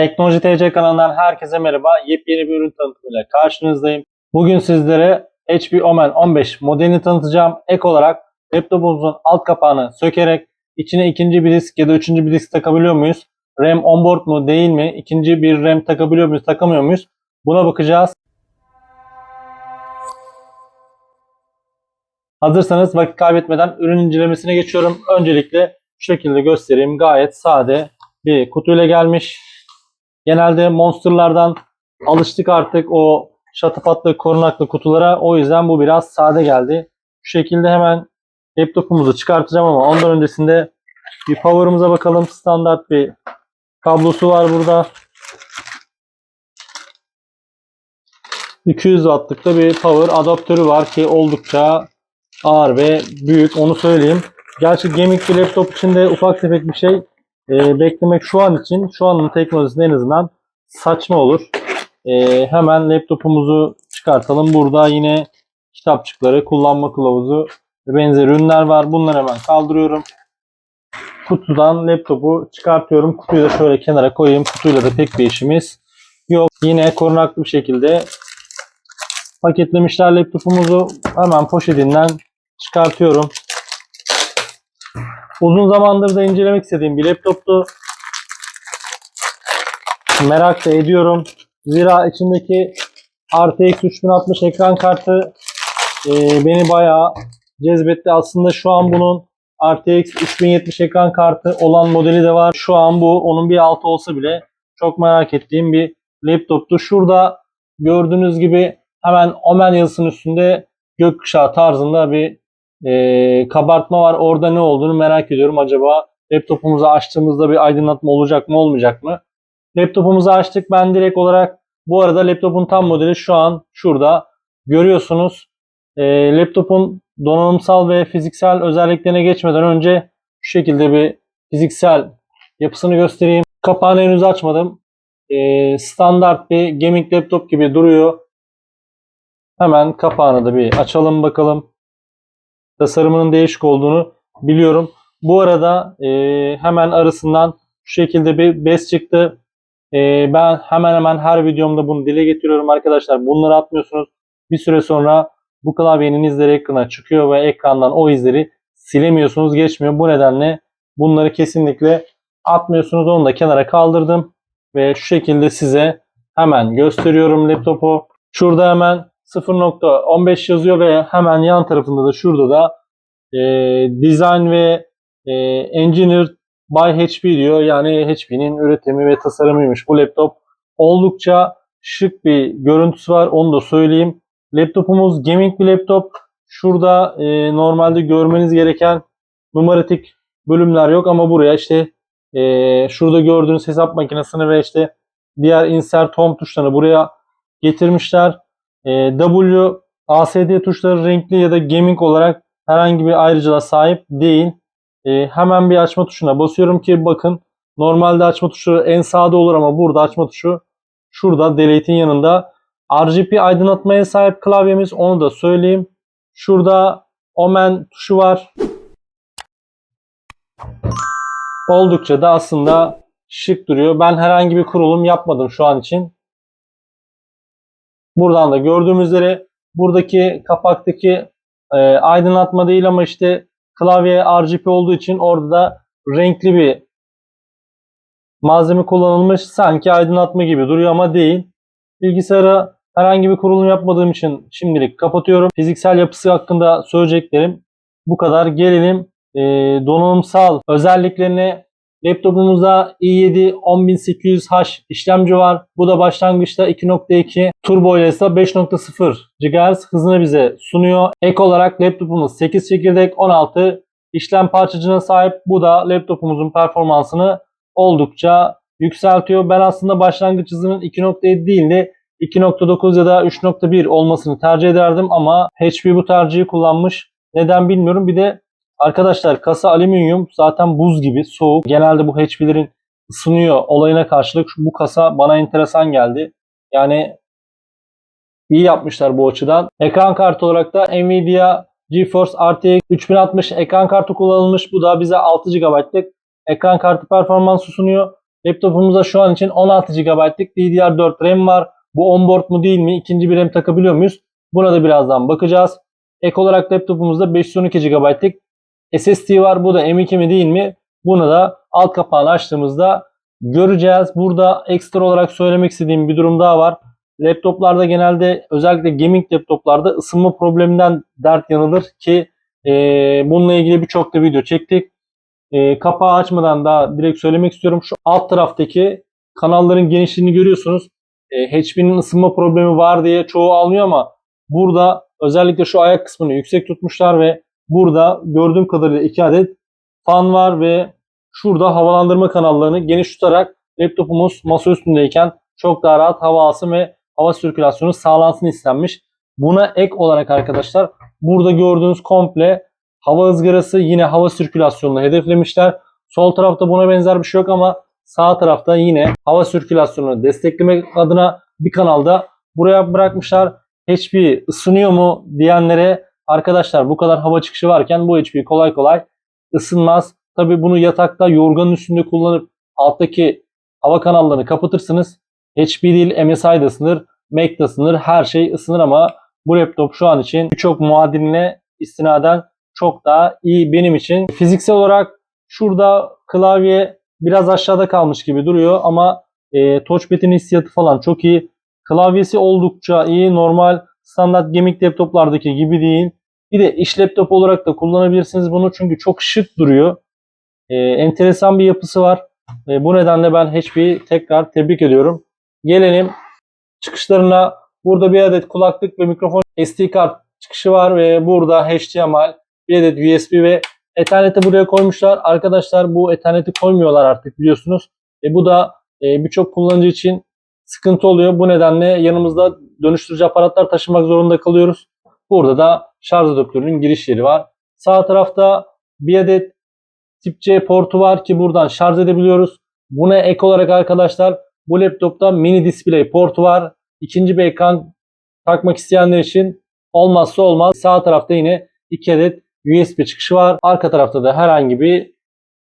Teknoloji TC kanalından herkese merhaba. Yepyeni bir ürün tanıtımıyla karşınızdayım. Bugün sizlere HP Omen 15 modelini tanıtacağım. Ek olarak laptopumuzun alt kapağını sökerek içine ikinci bir disk ya da üçüncü bir disk takabiliyor muyuz? RAM onboard mu değil mi? İkinci bir RAM takabiliyor muyuz, takamıyor muyuz? Buna bakacağız. Hazırsanız vakit kaybetmeden ürün incelemesine geçiyorum. Öncelikle şu şekilde göstereyim. Gayet sade bir kutuyla gelmiş. Genelde Monster'lardan alıştık artık o şatafatlı korunaklı kutulara. O yüzden bu biraz sade geldi. Şu şekilde hemen laptopumuzu çıkartacağım ama ondan öncesinde bir power'ımıza bakalım. Standart bir kablosu var burada. 200 wattlık da bir power adaptörü var ki oldukça ağır ve büyük onu söyleyeyim. Gerçi gaming bir laptop için de ufak tefek bir şey e, beklemek şu an için şu anın teknolojisinde en azından saçma olur. E, hemen laptopumuzu çıkartalım. Burada yine kitapçıkları, kullanma kılavuzu ve benzeri ürünler var. Bunları hemen kaldırıyorum. Kutudan laptopu çıkartıyorum. Kutuyu da şöyle kenara koyayım. Kutuyla da pek bir işimiz yok. Yine korunaklı bir şekilde paketlemişler laptopumuzu. Hemen poşetinden çıkartıyorum. Uzun zamandır da incelemek istediğim bir laptoptu. Merak da ediyorum. Zira içindeki RTX 3060 ekran kartı e, beni bayağı cezbetti. Aslında şu an bunun RTX 3070 ekran kartı olan modeli de var. Şu an bu onun bir altı olsa bile çok merak ettiğim bir laptoptu. Şurada gördüğünüz gibi hemen Omen yazısının üstünde gökkuşağı tarzında bir e, kabartma var. Orada ne olduğunu merak ediyorum. Acaba laptopumuzu açtığımızda bir aydınlatma olacak mı olmayacak mı? Laptopumuzu açtık. Ben direkt olarak bu arada laptopun tam modeli şu an şurada. Görüyorsunuz. E, laptopun donanımsal ve fiziksel özelliklerine geçmeden önce şu şekilde bir fiziksel yapısını göstereyim. Kapağını henüz açmadım. E, standart bir gaming laptop gibi duruyor. Hemen kapağını da bir açalım bakalım tasarımının değişik olduğunu biliyorum. Bu arada e, hemen arasından şu şekilde bir bez çıktı. E, ben hemen hemen her videomda bunu dile getiriyorum arkadaşlar. Bunları atmıyorsunuz. Bir süre sonra bu klavyenin izleri ekrana çıkıyor ve ekrandan o izleri silemiyorsunuz, geçmiyor. Bu nedenle bunları kesinlikle atmıyorsunuz. Onu da kenara kaldırdım ve şu şekilde size hemen gösteriyorum laptopu. Şurada hemen 0.15 yazıyor ve hemen yan tarafında da şurada da e, Design ve e, Engineered by HP diyor. Yani HP'nin üretimi ve tasarımıymış bu laptop. Oldukça şık bir görüntüsü var onu da söyleyeyim. Laptopumuz gaming bir laptop. Şurada e, normalde görmeniz gereken numaratik bölümler yok ama buraya işte e, şurada gördüğünüz hesap makinesini ve işte diğer insert home tuşlarını buraya getirmişler. E, W, ASD tuşları renkli ya da gaming olarak herhangi bir ayrıcalığa sahip değil. E, hemen bir açma tuşuna basıyorum ki bakın normalde açma tuşu en sağda olur ama burada açma tuşu şurada delete'in yanında. RGB aydınlatmaya sahip klavyemiz onu da söyleyeyim. Şurada Omen tuşu var. Oldukça da aslında şık duruyor. Ben herhangi bir kurulum yapmadım şu an için. Buradan da gördüğümüz üzere buradaki kapaktaki e, aydınlatma değil ama işte klavye RGB olduğu için orada da renkli bir malzeme kullanılmış. Sanki aydınlatma gibi duruyor ama değil. Bilgisayara herhangi bir kurulum yapmadığım için şimdilik kapatıyorum. Fiziksel yapısı hakkında söyleyeceklerim bu kadar. Gelelim e, donanımsal özelliklerine Laptopumuzda i7 10800H işlemci var. Bu da başlangıçta 2.2 turbo ile ise 5.0 GHz hızını bize sunuyor. Ek olarak laptopumuz 8 çekirdek 16 işlem parçacığına sahip. Bu da laptopumuzun performansını oldukça yükseltiyor. Ben aslında başlangıç hızının 2.7 değil de 2.9 ya da 3.1 olmasını tercih ederdim ama HP bu tercihi kullanmış. Neden bilmiyorum. Bir de Arkadaşlar kasa alüminyum zaten buz gibi soğuk. Genelde bu HP'lerin ısınıyor olayına karşılık bu kasa bana enteresan geldi. Yani iyi yapmışlar bu açıdan. Ekran kartı olarak da Nvidia GeForce RTX 3060 ekran kartı kullanılmış. Bu da bize 6 GB'lık ekran kartı performansı sunuyor. Laptopumuzda şu an için 16 GB'lık DDR4 RAM var. Bu onboard mu değil mi? İkinci bir RAM takabiliyor muyuz? Buna da birazdan bakacağız. Ek olarak laptopumuzda 512 GB'lık SSD var. Bu da M2 mi değil mi? Bunu da alt kapağını açtığımızda göreceğiz. Burada ekstra olarak söylemek istediğim bir durum daha var. Laptoplarda genelde özellikle gaming laptoplarda ısınma probleminden dert yanılır ki e, bununla ilgili birçok da video çektik. E, kapağı açmadan daha direkt söylemek istiyorum. Şu alt taraftaki kanalların genişliğini görüyorsunuz. E, HP'nin ısınma problemi var diye çoğu almıyor ama burada özellikle şu ayak kısmını yüksek tutmuşlar ve burada gördüğüm kadarıyla iki adet fan var ve şurada havalandırma kanallarını geniş tutarak laptopumuz masa üstündeyken çok daha rahat hava alsın ve hava sirkülasyonu sağlansın istenmiş. Buna ek olarak arkadaşlar burada gördüğünüz komple hava ızgarası yine hava sirkülasyonunu hedeflemişler. Sol tarafta buna benzer bir şey yok ama sağ tarafta yine hava sirkülasyonunu desteklemek adına bir kanalda buraya bırakmışlar. HP ısınıyor mu diyenlere arkadaşlar bu kadar hava çıkışı varken bu HP kolay kolay ısınmaz. Tabi bunu yatakta yorganın üstünde kullanıp alttaki hava kanallarını kapatırsınız. HP değil MSI de ısınır, Mac de ısınır, her şey ısınır ama bu laptop şu an için birçok muadiline istinaden çok daha iyi benim için. Fiziksel olarak şurada klavye biraz aşağıda kalmış gibi duruyor ama e, touchpad'in hissiyatı falan çok iyi. Klavyesi oldukça iyi. Normal standart gaming laptoplardaki gibi değil. Bir de iş laptop olarak da kullanabilirsiniz bunu çünkü çok şık duruyor. E, enteresan bir yapısı var. E, bu nedenle ben HP'yi tekrar tebrik ediyorum. Gelelim çıkışlarına. Burada bir adet kulaklık ve mikrofon SD kart çıkışı var ve burada HDMI, bir adet USB ve Ethernet'i buraya koymuşlar. Arkadaşlar bu Ethernet'i koymuyorlar artık biliyorsunuz. E, bu da e, birçok kullanıcı için sıkıntı oluyor. Bu nedenle yanımızda dönüştürücü aparatlar taşımak zorunda kalıyoruz. Burada da şarj adaptörünün giriş yeri var. Sağ tarafta bir adet tip C portu var ki buradan şarj edebiliyoruz. Buna ek olarak arkadaşlar bu laptopta mini display portu var. İkinci bir ekran takmak isteyenler için olmazsa olmaz. Sağ tarafta yine iki adet USB çıkışı var. Arka tarafta da herhangi bir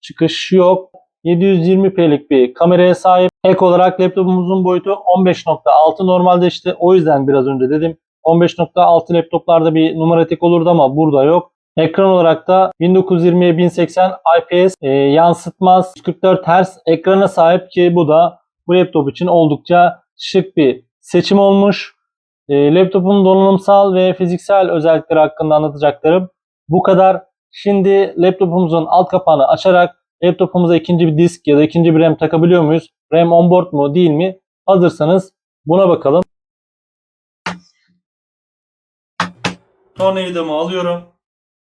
çıkış yok. 720p'lik bir kameraya sahip. Ek olarak laptopumuzun boyutu 15.6 normalde işte o yüzden biraz önce dedim. 15.6 laptoplarda bir numaratik olurdu ama burada yok. Ekran olarak da 1920'ye 1080 IPS e, yansıtmaz 144 Hz ekrana sahip ki bu da bu laptop için oldukça şık bir seçim olmuş. E, laptopun donanımsal ve fiziksel özellikleri hakkında anlatacaklarım bu kadar. Şimdi laptopumuzun alt kapağını açarak laptopumuza ikinci bir disk ya da ikinci bir RAM takabiliyor muyuz? RAM onboard mu değil mi? Hazırsanız buna bakalım. Tornavidamı alıyorum.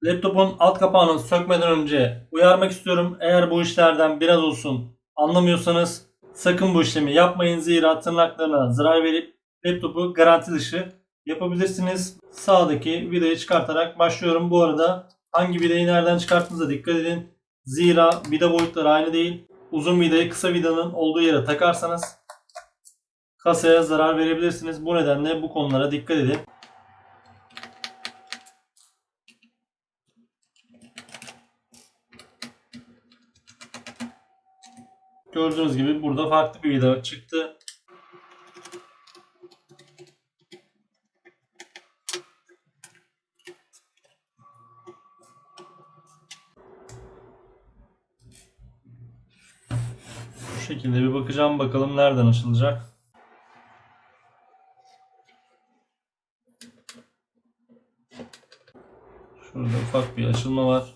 Laptopun alt kapağını sökmeden önce uyarmak istiyorum. Eğer bu işlerden biraz olsun anlamıyorsanız sakın bu işlemi yapmayın. Zira tırnaklarına zarar verip laptopu garanti dışı yapabilirsiniz. Sağdaki vidayı çıkartarak başlıyorum. Bu arada hangi vidayı nereden çıkarttığınıza dikkat edin. Zira vida boyutları aynı değil. Uzun vidayı kısa vidanın olduğu yere takarsanız kasaya zarar verebilirsiniz. Bu nedenle bu konulara dikkat edin. Gördüğünüz gibi burada farklı bir vida çıktı. Bu şekilde bir bakacağım bakalım nereden açılacak. Şurada ufak bir açılma var.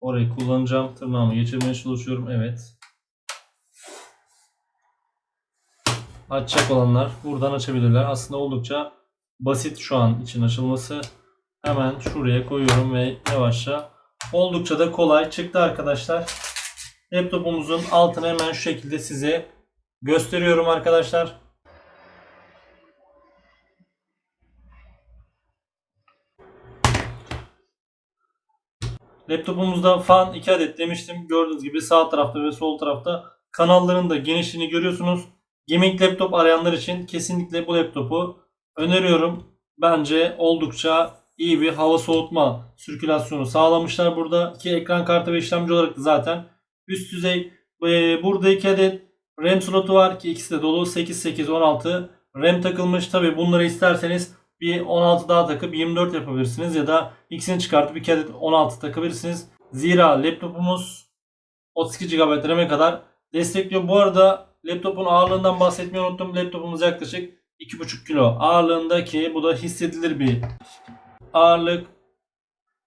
Orayı kullanacağım. Tırnağımı geçirmeye çalışıyorum. Evet. Açacak olanlar buradan açabilirler. Aslında oldukça basit şu an için açılması. Hemen şuraya koyuyorum ve yavaşça oldukça da kolay çıktı arkadaşlar. Laptopumuzun altını hemen şu şekilde size gösteriyorum arkadaşlar. Laptopumuzda fan 2 adet demiştim. Gördüğünüz gibi sağ tarafta ve sol tarafta kanalların da genişliğini görüyorsunuz. Gaming laptop arayanlar için kesinlikle bu laptopu öneriyorum. Bence oldukça iyi bir hava soğutma sirkülasyonu sağlamışlar burada. Ki ekran kartı ve işlemci olarak da zaten üst düzey. Burada iki adet RAM slotu var ki ikisi de dolu 8 8 16 RAM takılmış. Tabi bunları isterseniz bir 16 daha takıp 24 yapabilirsiniz ya da ikisini çıkartıp 2 adet 16 takabilirsiniz. Zira laptopumuz 32 GB RAM'e kadar destekliyor. Bu arada laptopun ağırlığından bahsetmeyi unuttum. Laptopumuz yaklaşık 2,5 kilo ağırlığında ki bu da hissedilir bir ağırlık.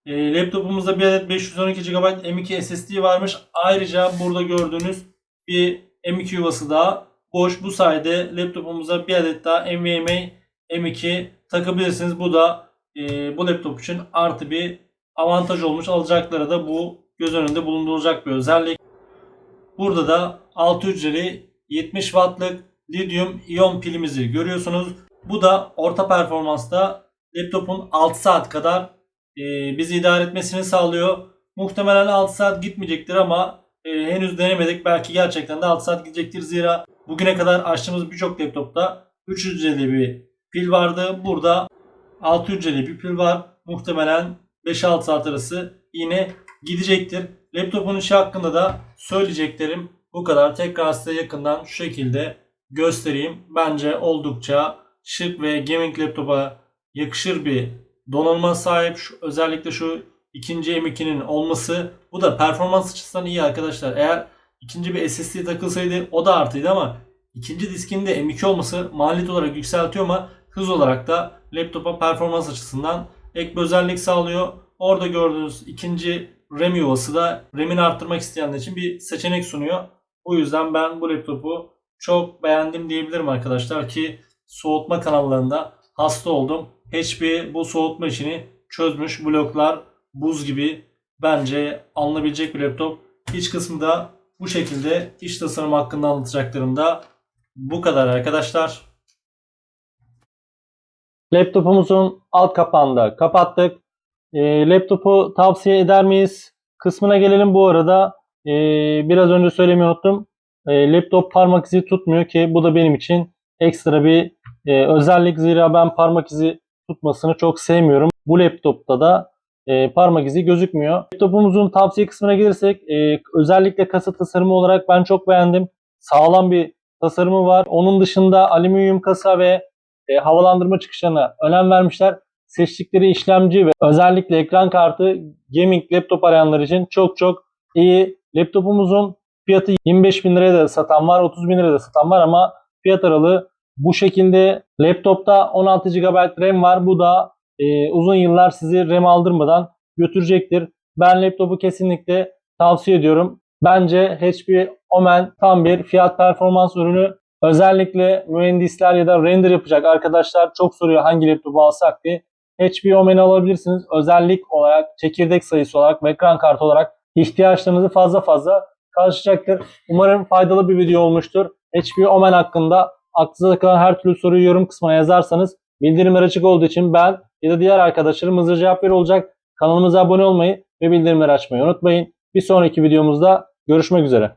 E, laptopumuzda bir adet 512 GB M2 SSD varmış. Ayrıca burada gördüğünüz bir M2 yuvası daha boş. Bu sayede laptopumuza bir adet daha NVMe M2 takabilirsiniz. Bu da e, bu laptop için artı bir avantaj olmuş. Alacaklara da bu göz önünde bulundurulacak bir özellik. Burada da 6 hücreli 70 wattlık lityum iyon pilimizi görüyorsunuz. Bu da orta performansta laptopun 6 saat kadar e, bizi idare etmesini sağlıyor. Muhtemelen 6 saat gitmeyecektir ama e, henüz denemedik. Belki gerçekten de 6 saat gidecektir. Zira bugüne kadar açtığımız birçok laptopta 3 hücreli bir pil vardı. Burada 6 hücreli bir pil var. Muhtemelen 5-6 saat arası yine gidecektir. Laptopun işi hakkında da söyleyeceklerim bu kadar. Tekrar size yakından şu şekilde göstereyim. Bence oldukça şık ve gaming laptopa yakışır bir donanıma sahip. Şu, özellikle şu ikinci M2'nin olması. Bu da performans açısından iyi arkadaşlar. Eğer ikinci bir SSD takılsaydı o da artıydı ama ikinci diskin de M2 olması maliyet olarak yükseltiyor ama hız olarak da laptopa performans açısından ek bir özellik sağlıyor. Orada gördüğünüz ikinci RAM yuvası da RAM'ini arttırmak isteyenler için bir seçenek sunuyor. Bu yüzden ben bu laptopu çok beğendim diyebilirim arkadaşlar ki soğutma kanallarında hasta oldum. HP bu soğutma işini çözmüş. Bloklar buz gibi bence alınabilecek bir laptop. İç kısmı da bu şekilde iç tasarım hakkında anlatacaklarım da bu kadar arkadaşlar. Laptopumuzun alt kapağını da kapattık. E, laptopu tavsiye eder miyiz? Kısmına gelelim bu arada. E, biraz önce söylemeyi unuttum. E, laptop parmak izi tutmuyor ki bu da benim için ekstra bir e, özellik. Zira ben parmak izi tutmasını çok sevmiyorum. Bu laptopta da e, parmak izi gözükmüyor. Laptopumuzun tavsiye kısmına gelirsek e, özellikle kasa tasarımı olarak ben çok beğendim. Sağlam bir tasarımı var. Onun dışında alüminyum kasa ve e, havalandırma çıkışlarına önem vermişler. Seçtikleri işlemci ve özellikle ekran kartı gaming laptop arayanlar için çok çok iyi. Laptopumuzun fiyatı 25 bin liraya da satan var, 30 bin liraya da satan var ama fiyat aralığı bu şekilde. Laptopta 16 GB RAM var. Bu da e, uzun yıllar sizi RAM aldırmadan götürecektir. Ben laptopu kesinlikle tavsiye ediyorum. Bence HP Omen tam bir fiyat performans ürünü. Özellikle mühendisler ya da render yapacak arkadaşlar çok soruyor hangi laptopu alsak diye. HP Omen'i alabilirsiniz. Özellik olarak, çekirdek sayısı olarak ve ekran kartı olarak ihtiyaçlarınızı fazla fazla karşılayacaktır. Umarım faydalı bir video olmuştur. HP Omen hakkında aklınıza kalan her türlü soruyu yorum kısmına yazarsanız bildirimler açık olduğu için ben ya da diğer arkadaşlarım hızlı cevap veriyor olacak. Kanalımıza abone olmayı ve bildirimleri açmayı unutmayın. Bir sonraki videomuzda görüşmek üzere.